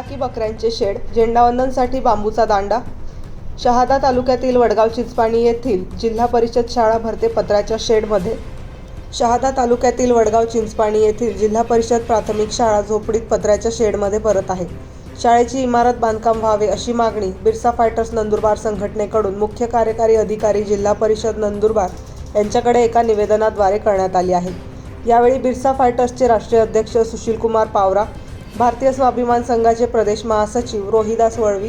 की बकऱ्यांचे शेड झेंडावंदनसाठी बांबूचा दांडा. शहादा तालुक्यातील वडगाव चिंचपाणी येथील जिल्हा परिषद शाळा भरते पत्राच्या शेडमध्ये. शहादा तालुक्यातील वडगाव चिंचपाणी येथील जिल्हा परिषद प्राथमिक शाळा झोपडीत पत्र्याच्या शेडमध्ये भरत आहे. शाळेची इमारत बांधकाम व्हावे अशी मागणी बिरसा फायटर्स नंदुरबार संघटनेकडून मुख्य कार्यकारी अधिकारी जिल्हा परिषद नंदुरबार यांच्याकडे एका निवेदनाद्वारे करण्यात आली आहे. यावेळी बिरसा फायटर्सचे राष्ट्रीय अध्यक्ष सुशीलकुमार पावरा भारतीय स्वाभिमान संघाचे प्रदेश महासचिव रोहिदास वळवी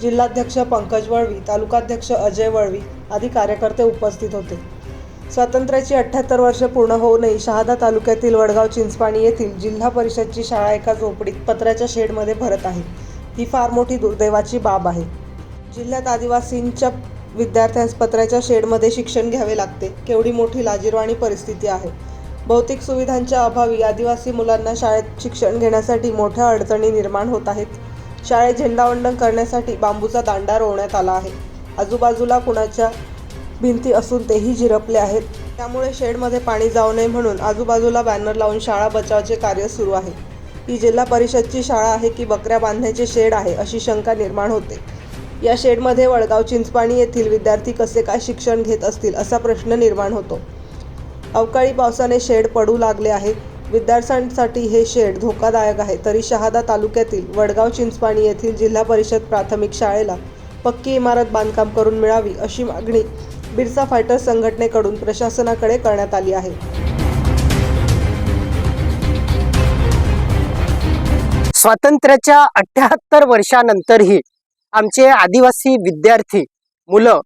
जिल्हाध्यक्ष पंकज वळवी तालुकाध्यक्ष अजय वळवी आदी कार्यकर्ते उपस्थित होते. स्वातंत्र्याची अठ्ठ्याहत्तर वर्ष पूर्ण होऊनही शहादा तालुक्यातील वडगाव चिंचपाणी येथील जिल्हा परिषदची शाळा एका झोपडीत पत्र्याच्या शेडमध्ये भरत आहे. ही फार मोठी दुर्दैवाची बाब आहे. जिल्ह्यात आदिवासींच्या विद्यार्थ्यांस पत्र्याच्या शेडमध्ये शिक्षण घ्यावे लागते केवढी मोठी लाजीरवाणी परिस्थिती आहे. भौतिक सुविधांच्या अभावी आदिवासी मुलांना शाळेत शिक्षण घेण्यासाठी मोठ्या अडचणी निर्माण होत आहेत. शाळेत झेंडावंदन करण्यासाठी बांबूचा दांडा रोवण्यात आला आहे. आजूबाजूला कुणाच्या भिंती असून तेही झिरपले आहेत. त्यामुळे शेडमध्ये पाणी जाऊ नये म्हणून आजूबाजूला बॅनर लावून शाळा बचावाचे कार्य सुरू आहे. ही जिल्हा परिषदची शाळा आहे की बकऱ्या बांधण्याचे शेड आहे अशी शंका निर्माण होते. या शेडमध्ये वडगाव चिंचपाणी येथील विद्यार्थी कसे काय शिक्षण घेत असतील असा प्रश्न निर्माण होतो. अवकाळी पावसाने शेड पडू लागले आहे. विद्यार्थ्यांसाठी हे शेड धोकादायक आहे. तरी शहादा तालुक्यातील वडगाव चिंचपाणी येथील जिल्हा परिषद प्राथमिक शाळेला पक्की इमारत बांधकाम करून मिळावी अशी मागणी बिरसा फायटर्स संघटनेकडून प्रशासनाकडे करण्यात आली आहे. स्वातंत्र्याच्या अठ्याहत्तर वर्षानंतरही आमचे आदिवासी विद्यार्थी मुलं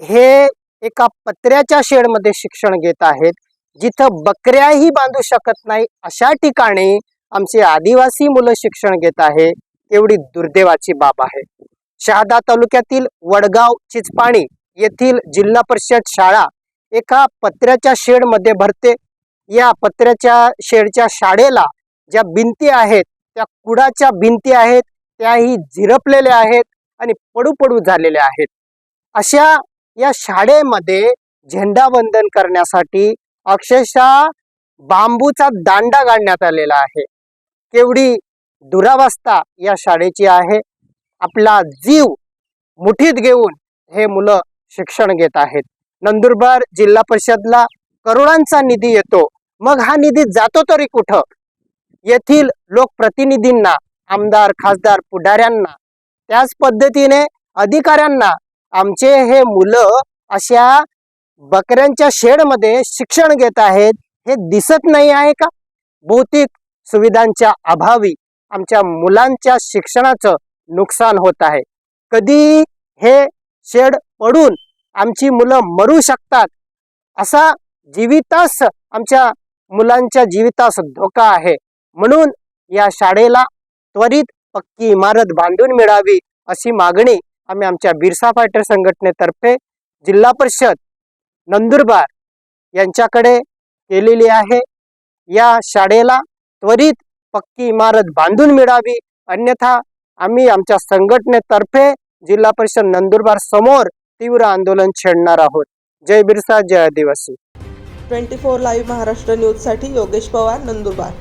हे एका पत्र्याच्या शेडमध्ये शिक्षण घेत आहेत. जिथं बकऱ्याही बांधू शकत नाही अशा ठिकाणी आमचे आदिवासी मुलं शिक्षण घेत आहे. एवढी दुर्दैवाची बाब आहे. शहादा तालुक्यातील वडगाव चिचपाणी येथील जिल्हा परिषद शाळा एका पत्र्याच्या शेडमध्ये भरते. या पत्र्याच्या शेडच्या शाळेला ज्या भिंती आहेत त्या कुडाच्या भिंती आहेत त्याही झिरपलेल्या आहेत आणि पडू पडू झालेल्या आहेत. अशा या शाळेमध्ये झेंडावंदन करण्यासाठी अक्षरशः बांबूचा दांडा काढण्यात आलेला आहे. केवढी दुरावस्था या शाळेची आहे. आपला जीव मुठीत घेऊन हे मुलं शिक्षण घेत आहेत. नंदुरबार जिल्हा परिषदला करोडांचा निधी येतो. मग हा निधी जातो तरी कुठं? येथील लोकप्रतिनिधींना आमदार खासदार पुढाऱ्यांना त्याच पद्धतीने अधिकाऱ्यांना आमचे हे मुलं अशा बकऱ्यांच्या शेडमध्ये शिक्षण घेत आहेत हे दिसत नाही आहे का? भौतिक सुविधांच्या अभावी आमच्या मुलांच्या शिक्षणाचं नुकसान होत आहे. कधी हे शेड पडून आमची मुलं मरू शकतात असा जीवितास आमच्या मुलांच्या जीवितास धोका आहे. म्हणून या शाळेला त्वरित पक्की इमारत बांधून मिळावी अशी मागणी आम्ही आमच्या बिरसा फायटर संघटनेतर्फे जिल्हा परिषद नंदुरबार यांच्याकडे केलेली आहे. या शाळेला त्वरित पक्की इमारत बांधून मिळावी. अन्यथा आम्ही आमच्या संघटनेतर्फे जिल्हा परिषद नंदुरबार समोर तीव्र आंदोलन छेडणार आहोत. जय बिरसा जय आदिवासी. ट्वेंटी फोर लाईव्ह महाराष्ट्र न्यूजसाठी योगेश पवार नंदुरबार.